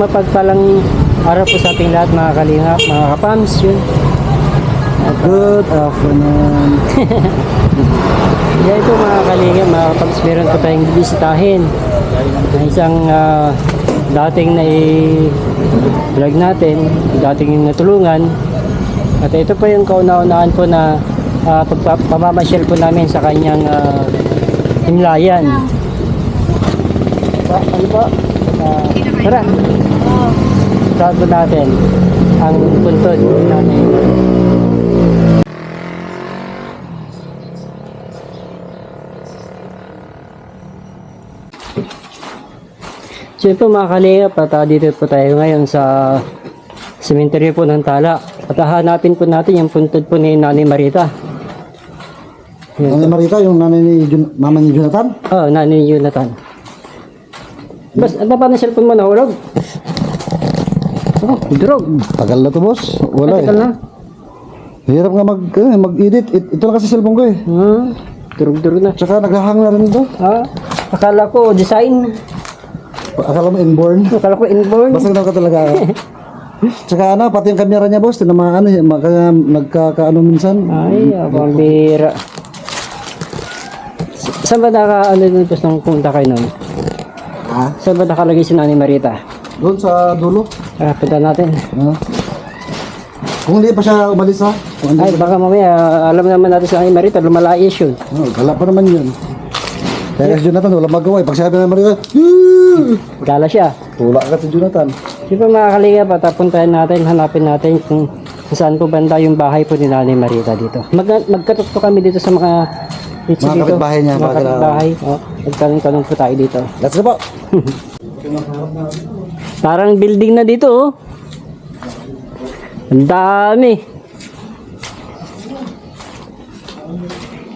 Mapagpalang araw po sa ating lahat mga kalingap, mga kapams, yun. Good afternoon. Yan po mga kalingap, mga kapams, meron po tayong bisitahin. Isang ah, dating na vlog natin, dating yung natulungan. At ito po yung kauna-unahan po na uh, pagpapamasyal po namin sa kanyang ah, himlayan. Ba, ano ba? Ah, tara. Po natin ang puntod natin. Po mga kalingap at ah, dito po tayo ngayon sa sementeryo po ng Tala. At hahanapin po natin yung puntod po ni Nanay Marita. Nanay Marita, yung nanay ni Jun- mama ni Jonathan. Oh, Nanay Jonathan. Bas, ano pa na cellphone mo nahulog? Oh, drog. Tagal na to, boss. Wala Tagal eh. na. Hirap nga mag, eh, mag-edit. It- ito lang kasi cellphone ko eh. Hmm, drog-drog na. Tsaka naghahang na rin ito. Ah, akala ko design. Akala mo inborn. Akala ko inborn. Basag daw ka talaga. Tsaka ano, pati yung kamera niya, boss. Tinamaan eh. ma- Kaya nagkakaano minsan. Ay, abang bira. S- Saan ba naka, ano dun, tapos nung pumunta kayo nun? Ha? Saan ba nakalagay si Nanay Marita? Doon sa dulo. Tara, punta natin. Ha? Kung hindi pa siya umalis ha. Ay, baka mamaya, alam naman natin si Nanay Marita, lumalayas yun. oh, wala pa naman yun. Kaya si Jonathan, wala magawa eh. Pag sabi na Marita! Gala siya. Tula ka si Jonathan. Ba mga kalinga pa, tapuntahan natin, hanapin natin kung saan po banda yung bahay po ni Nanay Marita dito. Mag magkatuto kami dito sa mga dito Mga dito. kapitbahay niya, Mga mga kapitbahay. Oh, magtanong-tanong po tayo dito. Let's go po. Parang building na dito oh. Ang dami.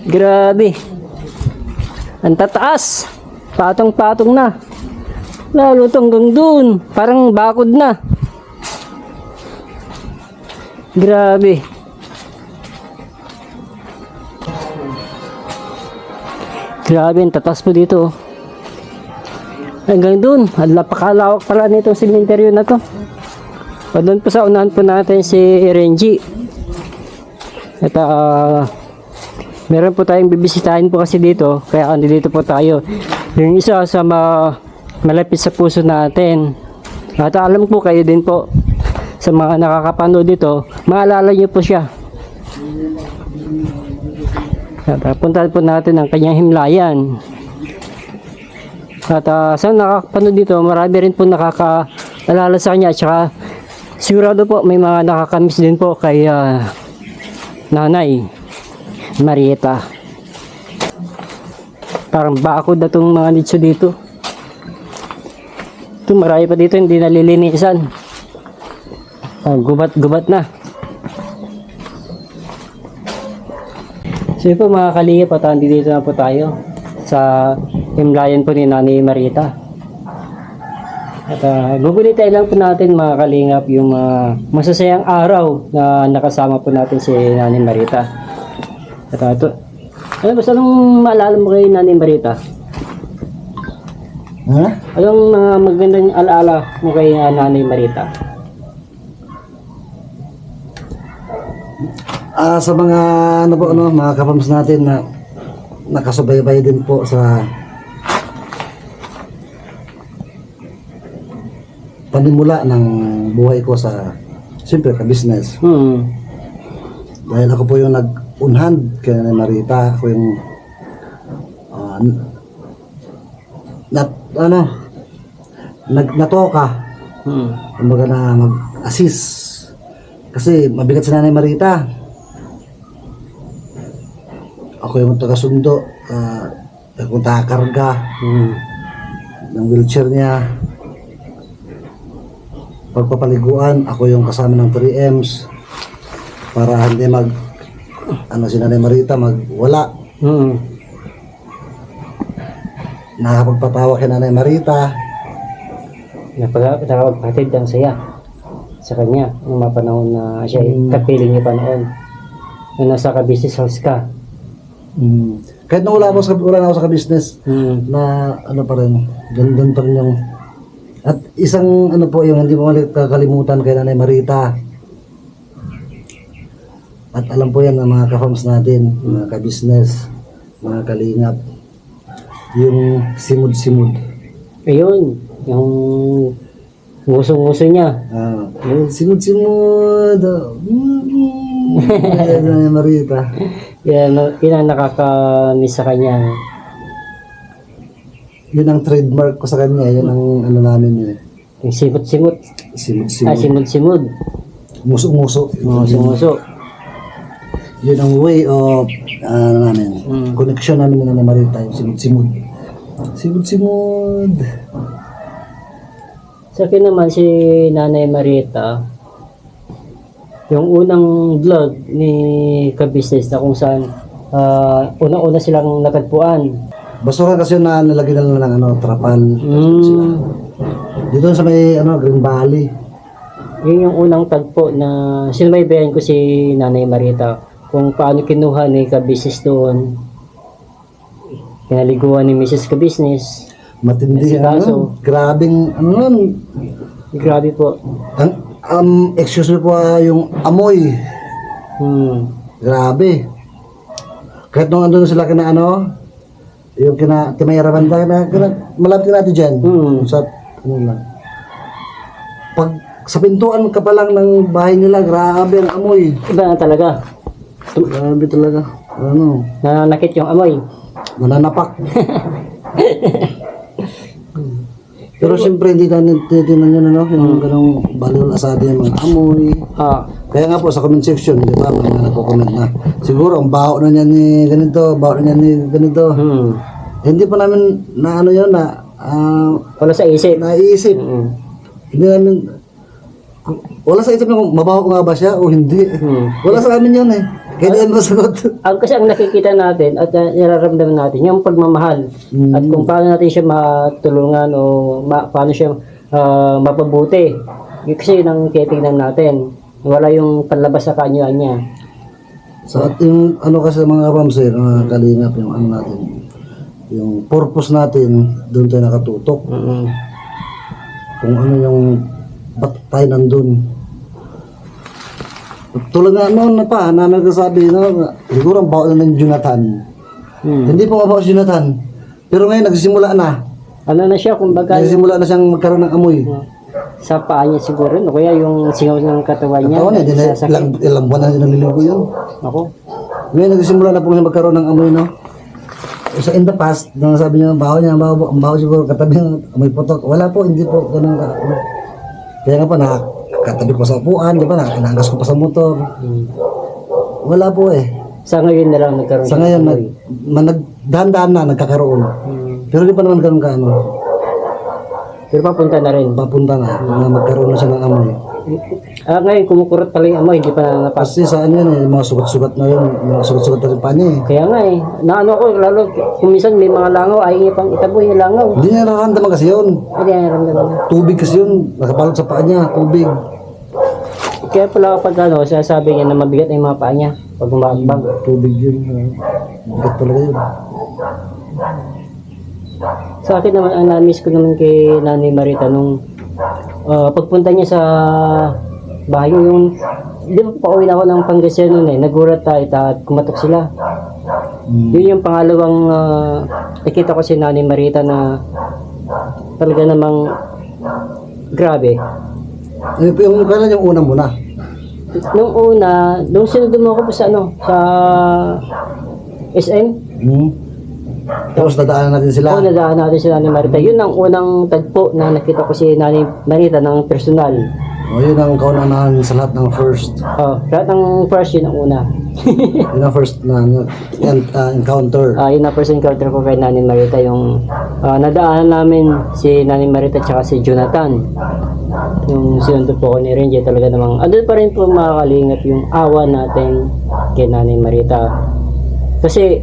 Grabe. Ang tataas. Patong-patong na. Lalo hanggang dun. Parang bakod na. Grabe. Grabe, ang tatas po dito. Hanggang dun. Napakalawak pala nitong simenteryo na to. O doon po sa unahan po natin si Renji. At ah, meron po tayong bibisitahin po kasi dito. Kaya dito po tayo. Yung isa sa ma malapit sa puso natin. At alam ko kayo din po sa mga nakakapanood dito, maalala niyo po siya. At ah, puntahan po natin ang kanyang himlayan. At ah, sa nakakapanood dito, marami rin po nakakaalala sa kanya. At saka sigurado po may mga nakakamiss din po kay ah, nanay Marieta. Parang bakod na itong mga nicho dito. Ito marami pa dito hindi nalilinisan. Ah, gubat-gubat na. So yun po mga kalingap at ah, dito na po tayo sa himlayan po ni Nanay Marita. At uh, gugunitain lang po natin mga kalingap yung ah, masasayang araw na nakasama po natin si Nanay Marita. At uh, ito, ano ba, anong maalala mo kay Nanay Marita? Ha? Anong mga magandang alaala mo kay ah, Nanay Marita? Ah, sa mga ano po ano, mga kapams natin na nakasubaybay din po sa panimula ng buhay ko sa siyempre ka business. Hmm. Dahil ako po yung nag-unhand kay Marita, ako yung n- nat, ano nag natoka Hmm. kumbaga na mag-assist kasi mabigat si Nanay Marita ako yung taga-sundo uh, akong taga-karga Hmm. ng wheelchair niya pagpapaliguan ako yung kasama ng 3Ms para hindi mag ano si Nanay Marita magwala Hmm. nakapagpatawa kay Nanay Marita Napag nakapagpatid ang saya sa kanya nung mga panahon na siya Hmm. kapiling niya pa noon. Na nasa ka-business house ka. Mm. kahit nung wala, ako sa, wala na ako sa business Hmm. na ano pa rin, ganun pa rin yung At isang ano po yung hindi mo kakalimutan kay Nanay Marita. At alam po yan ng mga ka-farms natin, mga ka-business, mga kalingap. Yung simud-simud. Ayun, yung nguso-nguso niya. Ah, simud-simud. ah, mm, Nanay Marita. Yan, yun ang nakakamiss sa kanya. Yun ang trademark ko sa kanya. Yun ang ano namin yun. eh. Yung simot-simot. Ah, Simud-simud. simud-simud. Muso-muso. Nguso-nguso. Yun ang way of ano namin, Mm. connection namin na Nanay Marita, yung simud-simud. Simud-simud. Sa akin naman si Nanay Marieta, yung unang vlog ni ka-business na kung saan ah, unang-una silang natagpuan. Basura kasi na nilagyan nila ng ano, trapal. Mm, Dito sa may ano, Green Valley. yun yung unang tagpo na sinubaybayan ko si Nanay Marieta kung paano kinuha ni ka-business doon. Pinaliguan ni Mrs. ka-business. Matindi kaso- ano, grabing ano. Grabe po. Ang, um, excuse me po ah, yung amoy. Hmm. Grabe. Kahit nung andun sila kina ano, yung kina Timayaraman tayo na, kina, malapit natin dyan. Hmm. Sa, ano lang. Pag sa pintuan ka pa lang ng bahay nila, grabe ang amoy. Iba na talaga. Grabe talaga. Ano, Nananakit yung amoy. nananapak. Pero siyempre hindi natin titinan yun ano, yung ganong balil asado yung mga amoy. Ah, Kaya nga po sa comment section, di ba, mga nagko-comment na, siguro ang baho na niya ni ganito, baho na niya ni ganito. hmm. Hindi pa namin na ano yun na ah, Wala sa isip. naisip. Hmm. Hindi namin wala sa isip kung mabaho nga ba siya o hindi. Hmm. Wala sa amin yun eh. Kaya di yan masagot. Ang kasi ang nakikita natin at uh, nararamdaman natin yung pagmamahal Mm. at kung paano natin siya matulungan o ma- paano siya ah, mapabuti. Kasi yun ang titignan natin. Wala yung panlabas sa kanya niya. So at yung ano kasi mga kapamsir, mga kalingap, yung ano natin, yung purpose natin, doon tayo nakatutok. Mm-mm. Kung ano yung, ba't tayo nandun. Tulad nga noon na pa, namin kasabi, no, siguro ang bawa na ng Jonathan. Hmm. Hindi pa mabawa si Jonathan. Pero ngayon, nagsisimula na. Ano na siya, kumbaga, Nagsisimula na siyang magkaroon ng amoy. sa paa niya siguro, no? kaya yung singaw ng katawan niya, na, na, sasakit. ilang, ilang buwan na din naliligo yun. Ako, Ngayon, nagsisimula na po siya magkaroon ng amoy, no? So in the past, nung sabi niya, baho niya, baho, baho siguro, katabi ng amoy putok. Wala po, hindi po, ganun ka. Kaya nga po, nakakatabi ko sa upuan, di ba, nakakinaanggas ko pa sa motor. hmm. Wala po eh. sa ngayon na lang nagkaroon Sa ngayon, ng nag, nag, dahan-dahan na, nagkakaroon. Hmm. Pero di pa naman ganun ka, ano, Pero papunta na rin. papunta na, na magkaroon na siya ng amoy. Ah, ngayon, kumukurot pala yung amoy, hindi pa na napas. Kasi sa ano yun eh, mga sugat-sugat na yun, mga sugat-sugat na rin pa niya eh. Kaya nga eh, naano ko, lalo kung minsan may mga langaw, ay pang itaboy yung langaw. Hindi niya nararamdaman kasi yun. Hindi na naramdaman na. Tubig kasi yun, nakabalot sa paa niya, tubig. Kaya pala kapag ano, sinasabi niya na mabigat na yung mga paa niya pag umakbang. Tubig yun. ah. Bigat talaga yun. Sa akin naman, ang na-miss ko naman kay Nanay Marita nung ah, pagpunta niya sa bahay yung di ba pauwi na ako ng Pangasinan noon eh, nagulat tayo at kumatok sila. Mm. Yun yung pangalawang ah, nakita ko si Nanay Marita na talaga namang grabe. Eh, yung kailan yung una muna? Nung una, nung sinunod mo ako sa ano, sa SM, Hmm. Tapos dadaanan natin sila. ako nadaan natin si Nanay Marita. Yun ang unang tagpo na nakita ko si Nanay Marita ng personal. O, yun ang kaunahan sa lahat ng first. Oh, lahat ng first yun ang una. Yun ang first na ano, en- ah, encounter. Ah, yun ang first encounter ko kay Nanay Marita. Yung ah, nadaanan namin si Nanay Marita tsaka si Jonathan. Yung sinundo po ko ni Renji talaga namang, andun pa rin po makakalingap yung awa natin kay Nanay Marita. Kasi,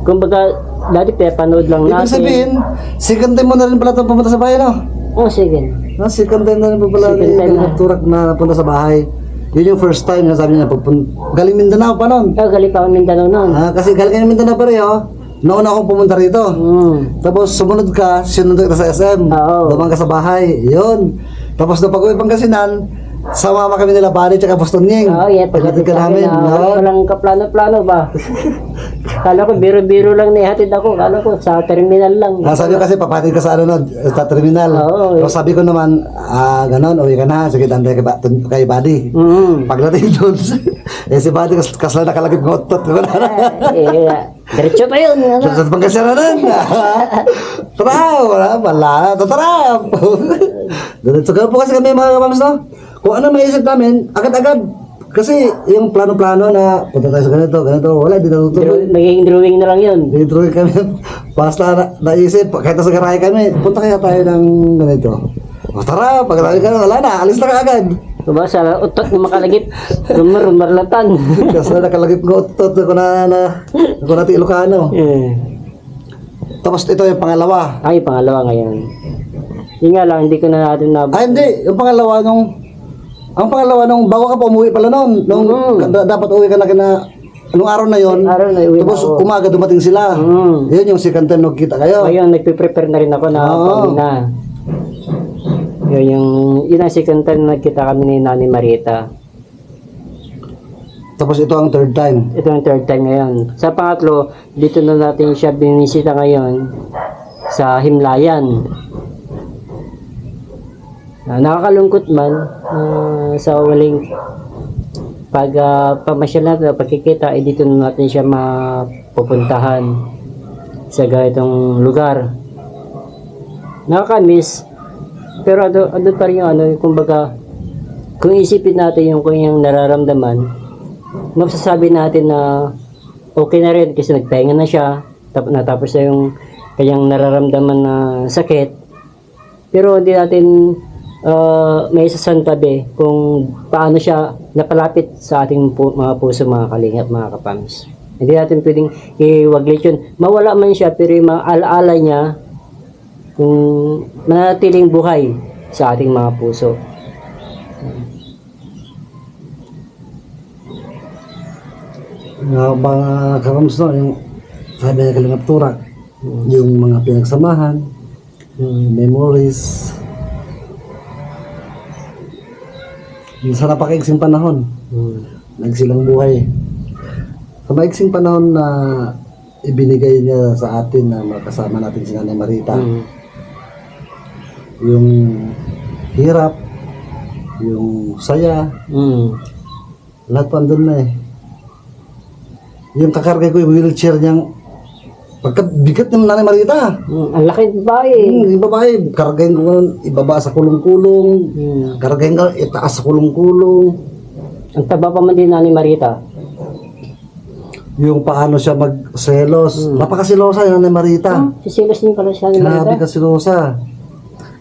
kumbaga, dati pinapanood lang Ibig natin. sabihin, second time mo na rin pala itong pumunta sa bahay, no? Oh, sige. No, second time na rin po pala Second time na. Turak na napunta sa bahay. Yun yung first time na sabi niya, pagpun- galing Mindanao pa nun. Oh, galing pa ako Mindanao noon. Ah, kasi galing kayo Mindanao pa rin, oh. Nauna akong pumunta rito. Mm. Tapos sumunod ka, sinunod ka sa SM. Oo. Dumang ka sa bahay. Yun. Tapos na pag-uwi Pangasinan, sumama kami nila Bani tsaka Boston Ying. Oo, yeah, Pagdating ka namin. na oo. wala palang kaplano-plano ba? Kala ko biro-biro lang nihatid ako. Kala ko sa terminal lang. Ah, sabi ko kasi papatid ka sa ano no, sa terminal. Oo, Tapos sabi ko naman, ah, ganon, uwi ka na. Sige, tantay kay, kay Buddy. Mm. Pagdating doon, eh si Buddy kas, kasla nakalagip ng otot. eh, diretso pa yun. Ano? Sa Pangasinan. Tara, wala, wala na. Tara. Diretso ka po kasi kami mga kapams, no? Kung ano maisip namin, agad-agad. Kasi yung plano-plano na punta tayo sa ganito, ganito, wala, di natutuloy. Draw- Magiging drawing na lang yun. Dito kami, basta na, naisip, kahit nasa garahe kami, punta kaya tayo ng ganito. O tara, pag tayo ka, wala na, alis na kaagad. Diba, sa utot na makalagip, rumar, rumarlatan. Kasi na nakalagip ko, tot, ko na, na, ko na Ilocano. eh. Tapos ito yung pangalawa. Ay, pangalawa ngayon. Yun nga lang, hindi ko na natin na... Ay, hindi, yung pangalawa nung, ang pangalawa nung, bago ka pa umuwi pala noon, nung, Mm. da- dapat uwi ka na kina, nung araw na yon Araw na uwi na tapos ako. umaga dumating sila. Mm. Yun yung second time nagkita kayo. Ngayon, nagpe-prepare na rin ako na Oo. pauwi na. Yun yung, yun ang second time na nagkita kami ni Nani Marita. Tapos ito ang third time. Ito yung third time ngayon. Sa pangatlo, dito na natin siya binisita ngayon sa Himlayan. Ah, nakakalungkot man ah, sa waling pag uh, pamasyal natin, pagkikita, eh, dito na natin siya mapupuntahan sa ganitong lugar. Nakakamiss, pero ano, ano pa rin yung ano, kumbaga, kung isipin natin yung kanyang nararamdaman, masasabi natin na okay na rin kasi nagpahinga na siya, tap, natapos na yung kanyang nararamdaman na sakit. Pero hindi natin uh, may sasantabi kung paano siya napalapit sa ating pu- mga puso, mga kalingap, mga kapams. Hindi natin pwedeng iwaglit yun. Mawala man siya, pero yung mga alaala niya, kung manatiling buhay sa ating mga puso. Nga mga karams no, yung sabi niya kalingap turak, yung mga pinagsamahan, Hmm. memories. Yung sa napakaigsing panahon, Hmm. nagsilang buhay. Sa maigsing panahon na ibinigay niya sa atin na makasama natin si Nanay Marita, Hmm. yung hirap, yung saya, Hmm. lahat pa andun na eh. Yung kakarga ko yung wheelchair niyang pagkabigat ng Nanay Marita. Hmm. Ang laki ba eh. Hmm, yung babae, kargahin ko ibaba sa kulong-kulong, Hmm. kargahin ko, itaas sa kulong-kulong. Ang taba pa man din na ni Marita. Yung paano siya magselos. Napakasilosa yung Nanay Marita. Ah, sisilos din pala siya Grabe Marita. kasilosa.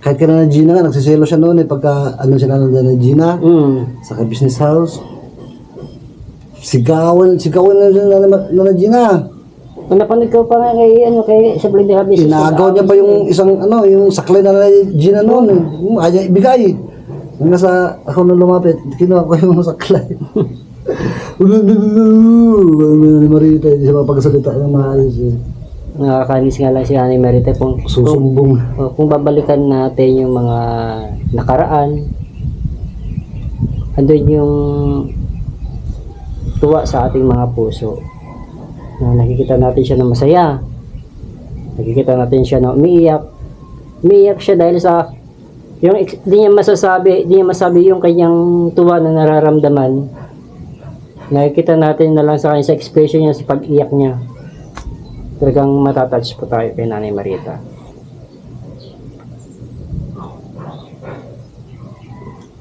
Kahit ka na Gina nga, nagsiselo siya noon eh, pagka ano siya na na Gina, Hmm. sa business house. Sigawan, sigawan na siya na na Gina. Kung napanood ko pa nga kay, ano, kay sa Blended Habits. Tinagaw niya pa yung isang ano, yung saklay na noon. eh. Hmm, Ayaw ibigay. Hanggang sa ako na lumapit, kinuha ko yung saklay. Ni Marita, hindi siya mapagsalita ng maayos eh. Nakakainis nga lang si Ani Marita kung, kung, Susumbong. kung babalikan natin yung mga nakaraan, andun yung tuwa sa ating mga puso. Na nakikita natin siya na masaya. Nakikita natin siya na umiiyak. Umiiyak siya dahil sa yung ex- di niya masasabi, di niya masabi yung kanyang tuwa na nararamdaman. Nakikita natin na lang sa kanya sa expression niya sa pag-iyak niya. Talagang matatouch po tayo kay Nanay Marita.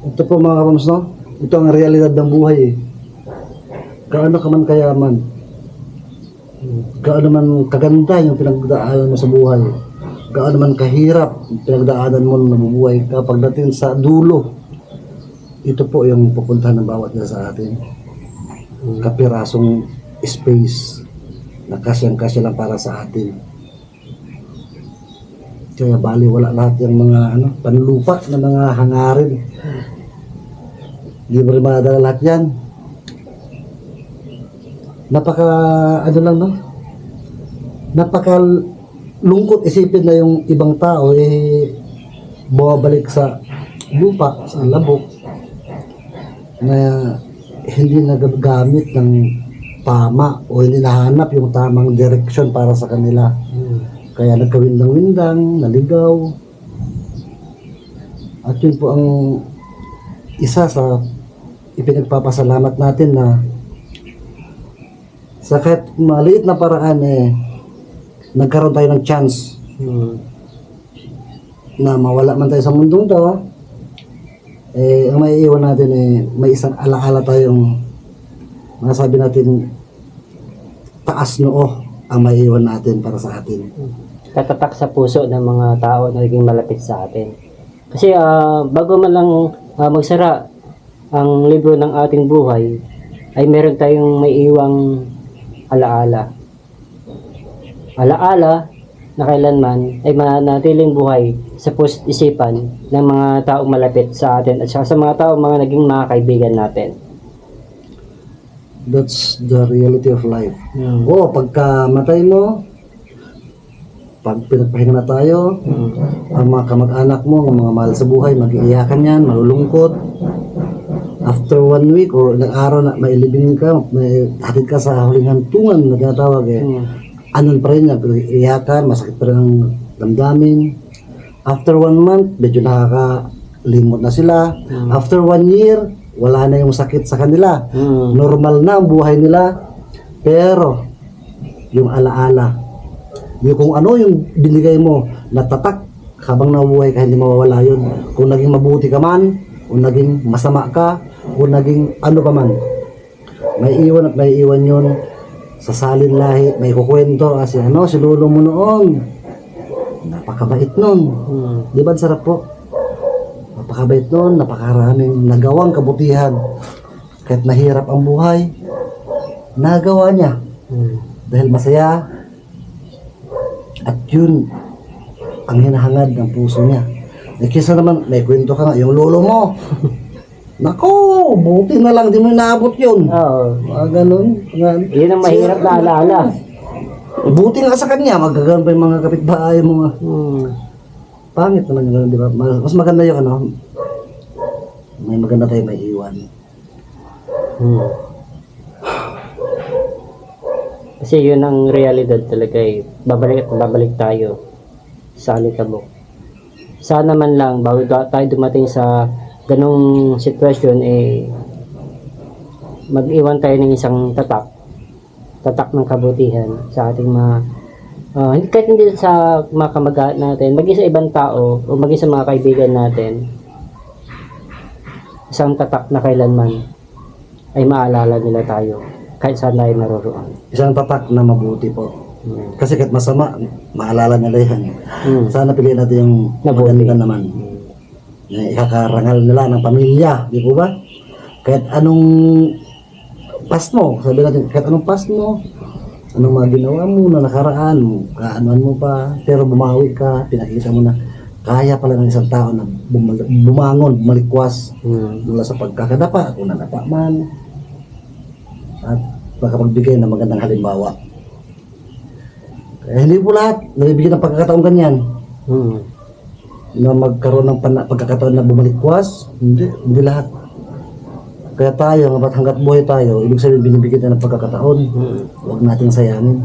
Ito po mga no? Ito ang realidad ng buhay eh. Gaano ka man kayaman, gaano man kaganda yung pinagdaanan mo sa buhay, gaano man kahirap yung pinagdaanan mo na nabubuhay ka, pagdating sa dulo, ito po yung pupuntahan ng bawat isa sa atin. Kapirasong space na kasyang-kasya lang para sa atin. Kaya bali wala lahat yung mga ano, panlupa na mga hangarin. Rin madala lahat yan. Napaka, ano lang no? Napaka lungkot isipin na yung ibang tao eh bumabalik sa lupa, sa labok na hindi nagagamit ng tama o hindi nahanap yung tamang direksyon para sa kanila. Kaya nagkawindang-windang, naligaw. At yun po ang isa sa ipinagpapasalamat natin na sa kahit maliit na paraan eh nagkaroon tayo ng chance na mawala man tayo sa mundong to eh ang maiiwan natin eh may isang alaala tayong masabi natin taas noo ang maiiwan natin para sa atin. Tatatak sa puso ng mga tao na naging malapit sa atin. Kasi ah, bago man lang ah, magsara ang libro ng ating buhay, ay meron tayong may iwang alaala. Alaala na kailanman ay manatiling buhay sa puso't isipan ng mga taong malapit sa atin at sa mga taong mga naging mga kaibigan natin. That's the reality of life. Hmm. Oo, pagka matay mo, pag pinagpahinga na tayo, Hmm. ang mga kamag-anak mo, ang mga mahal sa buhay, mag-iiyakan yan, malulungkot. After one week or ilang araw na mailibing ka, may hatid ka sa huling hantungan na tinatawag eh. Hmm. Anon pa rin yan, iiyakan, masakit pa rin ang damdamin. After one month, medyo nakakalimot na sila. After one year, wala na yung sakit sa kanila. Hmm. Normal na ang buhay nila. Pero, yung alaala, yung kung ano yung binigay mo, natatak habang nabuhay ka, hindi mawawala yun. Kung naging mabuti ka man, kung naging masama ka, kung naging ano ka man. May iwan at may iwan yun sa salin lahi, may kukwento kasi ano, si lolo mo noon. Napakabait nun. Hmm. Di ba sarap po? Napakabait nun, napakaraming nagawang kabutihan. Kahit mahirap ang buhay, nagawa niya. Hmm. Dahil masaya. At yun, ang hinahangad ng puso niya. Eh, kisa naman, may kwento ka nga, yung lolo mo. Nako, buti na lang, di mo naabot yun. Oo. Mga ganun. Nga- Yun ang mahirap na alaala. Buti nga sa kanya, magaganon pa yung mga kapitbahay mo. nga. Hmm. Pangit naman yung ganun, di ba? Mas mas maganda yung ano, may maganda tayo may iwan. Hmm. Kasi yun ang realidad talaga eh. Babalik at babalik tayo sa alikabok. Sana man lang bago da- tayo dumating sa ganong sitwasyon eh mag-iwan tayo ng isang tatak. Tatak ng kabutihan sa ating mga hindi kahit hindi sa mga kamag natin, maging sa ibang tao o maging sa mga kaibigan natin, isang tatak na kailanman ay maalala nila tayo kahit saan tayo naroroon. Isang tatak na mabuti po. Hmm. Kasi kahit masama, maalala nila yan. Hmm. Sana piliin natin yung Mabuti. maganda naman. Na ikakarangal nila ng pamilya, di po ba? Kahit anong past mo, sabi natin, kahit anong past mo, anong mga ginawa mo na nakaraan, kaanuan mo pa, pero bumawi ka, pinakita mo na kaya pala ng isang tao na bumal- bumangon, bumalikwas Hmm. mula sa pagkakadapa, kung nadapa man, at makapagbigay ng magandang halimbawa. Kaya hindi po lahat nabibigyan ng pagkakataon ganyan Hmm. Na magkaroon ng pana- pagkakataon na bumalikwas. Hindi, hindi lahat. Kaya tayo, hanggat hanggat buhay tayo, ibig sabihin binibigyan tayo ng pagkakataon. Hmm. Huwag nating sayangin.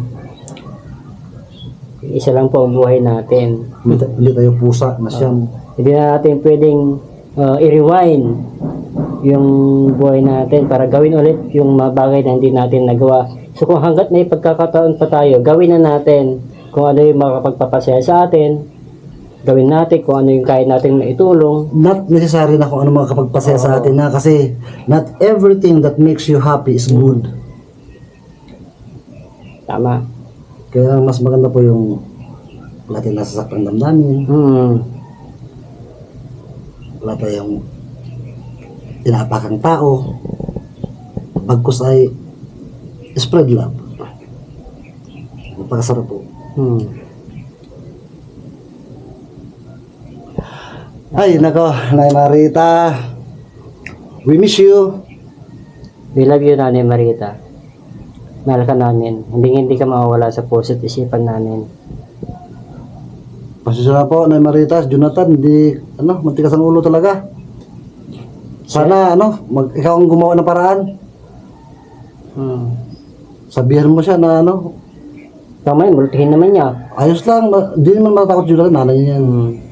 Isa lang po ang buhay natin. Hindi, ta- hindi tayo pusa na siyam. Hindi na natin pwedeng uh, i-rewind yung buhay natin para gawin ulit yung mga bagay na hindi natin nagawa. So kung hanggat may pagkakataon pa tayo, gawin na natin kung ano yung makakapagpapasaya sa atin, gawin natin kung ano yung kaya natin maitulong. Not necessary na kung ano mga kapagpasaya sa atin na kasi not everything that makes you happy is good. Tama. Kaya mas maganda po yung wala tayong nasasaktan damdamin, Hmm. wala tayong tinapakang tao, bagkus ay spread love. Napakasarap po. Hmm. Ay, nako, Nay Marita. We miss you. We love you, Nanay Marita. mahal ka namin. Hindi hindi ka mawawala sa puso at isipan namin. Pasensya na po, Nay Maritas, Jonathan, hindi, ano, matikas ang ulo talaga. Sana, ano, mag, ikaw ang gumawa ng paraan. Hmm. Sabihan mo siya na, ano, Kamay, multihin naman niya. ayos lang, ma- hindi naman matakot Jonathan, nanay niya yan. Hmm.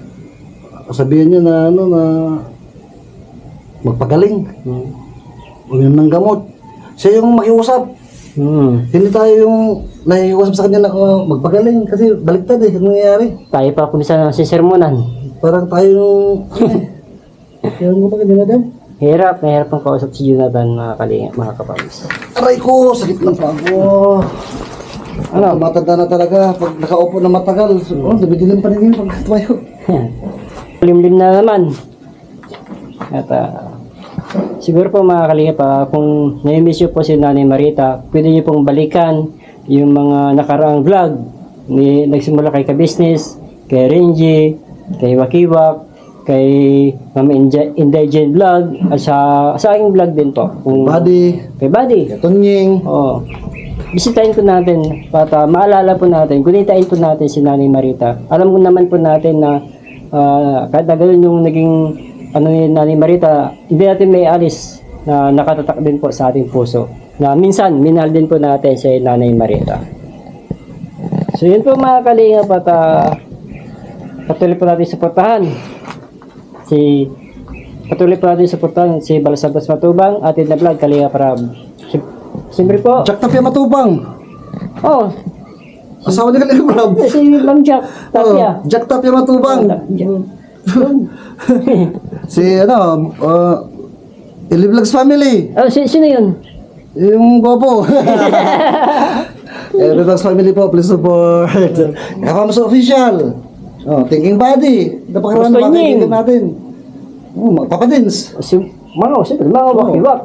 Sabihan niya na, ano, na, magpagaling. Hmm. Uminom ng gamot. Siya yung makiusap. Hmm. Hindi tayo yung nakikiusap sa kanya na oh, magpagaling kasi baliktad eh, ang nangyayari. Tayo pa kung sa sisermonan. Parang tayo yung, ano eh. Kaya mo ba kanina din? Hirap, mahirap ang kausap si Jonathan, mga kalinga, mga kapams. Aray ko, sakit ng paa ko. Ano? Matanda na talaga. Pag nakaupo na matagal, oh, dumidilim pa rin yun pag tumayo. Limlim na naman. At ah, siguro po mga kalinga pa, kung nai-miss nyo po si Nanay Marita, pwede nyo pong balikan yung mga nakaraang vlog. Ni, nagsimula kay Ka-Business, kay Renji, kay Wakiwak, kay Mama Inja- Indigent Vlog, at sa, sa aking vlog din po. Kung, Buddy, kay Buddy. Tonying, Oo. Bisitahin po natin para maalala po natin, gunitain po natin si Nanay Marita. Alam ko naman po natin na ah, kahit na ganun yung naging ano ni Nanay Marita, hindi natin may alis na nakatatak din po sa ating puso. Na minsan, minahal din po natin si Nanay Marita. So yun po mga kalingap at ah, patuloy po natin suportahan si patuloy po natin suportahan si Balasabas Matubang atin na vlog Kalinga Parab. Si- Siyempre po, Jack Tapia Matubang. Oh, Asawa ni Kalinga Brab. si Ma'am Jack, Tapia. Oh, Jack Tapia Matubang. Si ano, uh, Ilivlogs family. oh, si, sino yun? Yung guwapo. Ilivlogs family po, please support. Kapams official. Oh, thinking body. Mga niya. kaibigan natin. Oh, Papadins. Si, mga, siyempre, mga wakiwak.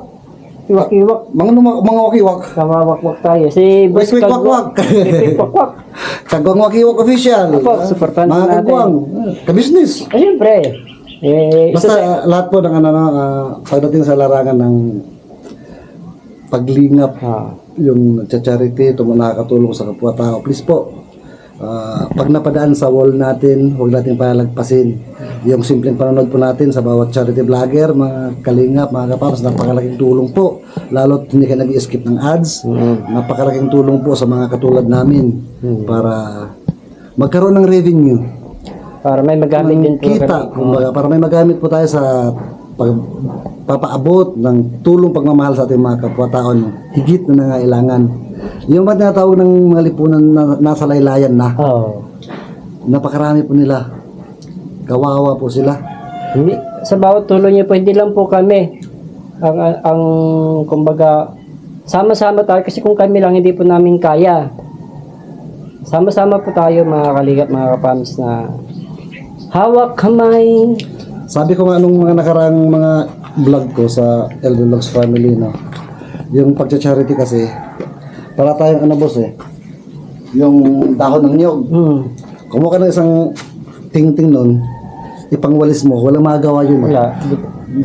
Iwak-iwak. Mga numa- mga wakiwak. Kamawakwak tayo. Si Boss Quick, quick, Kagwak. wak, wak. Quick, quick, wak. Kagwang wakiwak official. Opo, supportan Mga natin. kagwang. Ka-business. Ah, siyempre. Eh, isa Basta sa, uh, lahat po ng ano, no, ah, pagdating sa larangan ng paglingap, ah, yung charity, ito mo nakakatulong sa kapwa-tao, please po, ah, pag napadaan sa wall natin, huwag natin palagpasin. Yung simpleng panonood po natin sa bawat charity vlogger, mga kalingap, mga kapaps, napakalaking tulong po. Lalo hindi ka nag-skip ng ads, napakalaking tulong po sa mga katulad namin para magkaroon ng revenue para may magamit din po. kita, kumbaga, para may magamit po tayo sa pag, papaabot ng tulong pagmamahal sa ating mga kapwa-tao no, higit na nangailangan. Yung ba tinatawag ng mga lipunan na nasa laylayan na, Oh. napakarami po nila. Kawawa po sila. Hindi, sa bawat tulong niyo po, hindi lang po kami. Ang, ang, ang kumbaga, sama-sama tayo kasi kung kami lang hindi po namin kaya. Sama-sama po tayo mga kaligat, mga kapams na hawak kamay. Sabi ko nga nung mga nakarang mga vlog ko sa Elder Vlogs Family, no, yung pagcha-charity kasi, para tayong ano boss eh, yung dahon ng niyog. Hmm, Kumuha ka ng isang ting-ting nun, ipangwalis mo, walang magagawa yun. wala.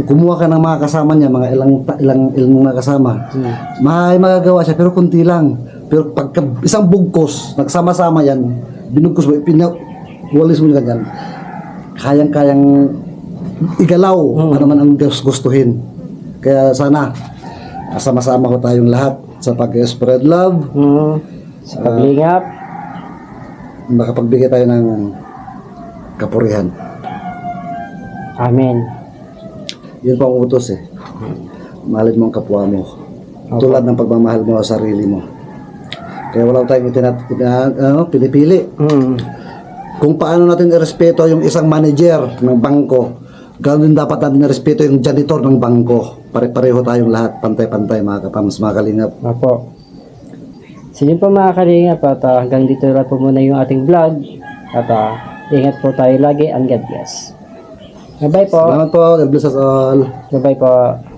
kumuha ka ng mga kasama niya, mga ilang ilang ilang mga kasama. May magagawa siya pero kunti lang. Pero pagka isang bugkos, nagsama-sama yan, binugkos mo, pinawalis mo ganyan. Kayang-kayang igalaw ano man ang gus- gustuhin. Kaya sana sama-sama ko tayong lahat sa pag-spread love, Hmm, sa paglingap. makapagbigay tayo ng kapurihan. Amen. Yun po ang utos eh. Mahalin mo ang kapwa mo. Tulad ng pagmamahal mo sa sarili mo. Kaya wala tayong itinat, itina, ano, pinipili. Hmm. Kung paano natin irespeto yung isang manager ng bangko, ganoon din dapat natin irespeto yung janitor ng bangko. Pare-pareho tayong lahat, pantay-pantay mga kapams, mga kalingap. Apo. So yun po mga kalingap at ah, hanggang dito na po muna yung ating vlog. At ah, ingat po tayo lagi and God bless. Bye-bye po. Salamat po, God bless us all. Bye-bye po.